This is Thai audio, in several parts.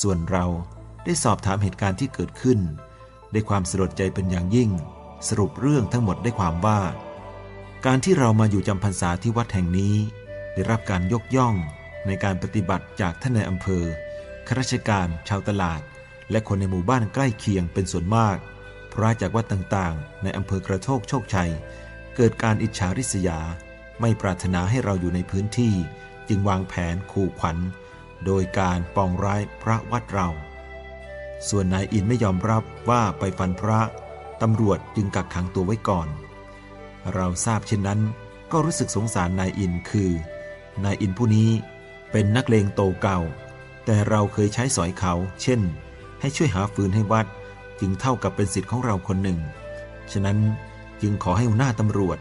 ส่วนเราได้สอบถามเหตุการณ์ที่เกิดขึ้นด้วยความสลดใจเป็นอย่างยิ่ง สรุปเรื่องทั้งหมดได้ความว่า การที่เรามาอยู่จำพรรษาที่วัดแห่งนี้ ได้รับการยกย่องในการปฏิบัติจากท่านในอำเภอข้าราชการ ชาวตลาด และคนในหมู่บ้านใกล้เคียงเป็นส่วนมากเพราะจากวัดต่างๆ ในอำเภอกระโชกโชคชัย เกิดการอิจฉาริษยา ไม่ปรารถนาให้เราอยู่ในพื้นที่ จึงวางแผนขู่ขวัญ โดยการปองร้ายพระวัดเรา ส่วนนายอินไม่ยอมรับว่าไปฟันพระตำรวจจึงกักขังตัวไว้ก่อน เราทราบเช่นนั้นก็รู้สึกสงสารนายอินคือ นายอินผู้นี้เป็นนักเลงโตเก่า แต่เราเคยใช้สอยเขา เช่น ให้ช่วยหาฟืนให้วัด จึงเท่ากับเป็นสิทธิ์ของเราคนหนึ่ง ฉะนั้นจึงขอให้หัวหน้าตำรวจ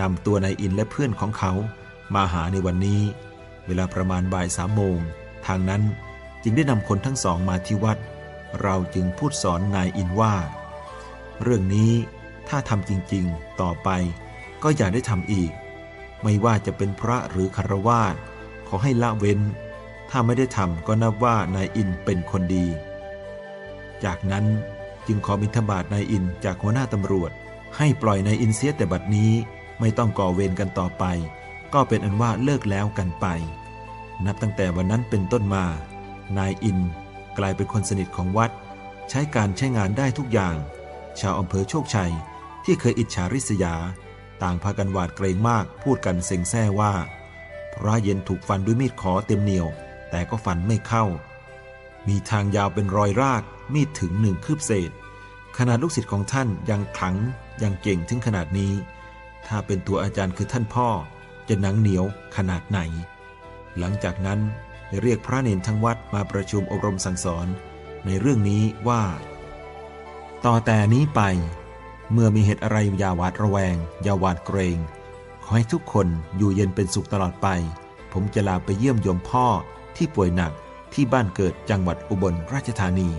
นำตัวนายอินและเพื่อนของเขามาหาในวันนี้ เวลาประมาณบ่ายสามโมงางนั้น จึงได้นำคนทั้งสองมาที่วัด เราจึงพูดสอนนายอินว่า เรื่องนี้ถ้าทำจริงๆต่อไป ก็อย่าได้ทำอีก ไม่ว่าจะเป็นพระหรือคารวาสขอให้ละเว้น ถ้าไม่ได้ทำก็นับว่านายอินเป็นคนดี จากนั้นจึงขอบิณฑบาตนายอินจากหัวหน้าตำรวจ ให้ปล่อยนายอินเสียแต่บัดนี้ไม่ต้องก่อเวรกันต่อไป ก็เป็นอันว่าเลิกแล้วกันไป นับตั้งแต่วันนั้นเป็นต้นมา นายอินกลายเป็นคนสนิทของวัด ใช้การใช้งานได้ทุกอย่าง ชาวอำเภอโชคชัยที่เคยอิจฉาริษยา ต่างพากันหวาดเกรงมากพูดกันเซ็งแซ่ว่า พระเย็นถูกฟันด้วยมีดขอเต็มเหนียว แต่ก็ฟันไม่เข้า มีทางยาวเป็นรอยรากมีดถึงหนึ่งคืบเศษ ขนาดลูกศิษย์ของท่านยังขลังยังเก่งถึงขนาดนี้ ถ้าเป็นตัวอาจารย์คือท่านพ่อจะหนังเหนียวขนาดไหน หลังจากนั้นได้เรียกพระเนนทั้งวัดมาประชุมอบรมสั่งสอนในเรื่องนี้ว่าต่อแต่นี้ไป เมื่อมีเหตุอะไรอย่าหวาดระแวง อย่าหวาดเกรง ขอให้ทุกคนอยู่เย็นเป็นสุขตลอดไป ผมจะลาไปเยี่ยมโยมพ่อที่ป่วยหนักที่บ้านเกิดจังหวัดอุบลราชธานี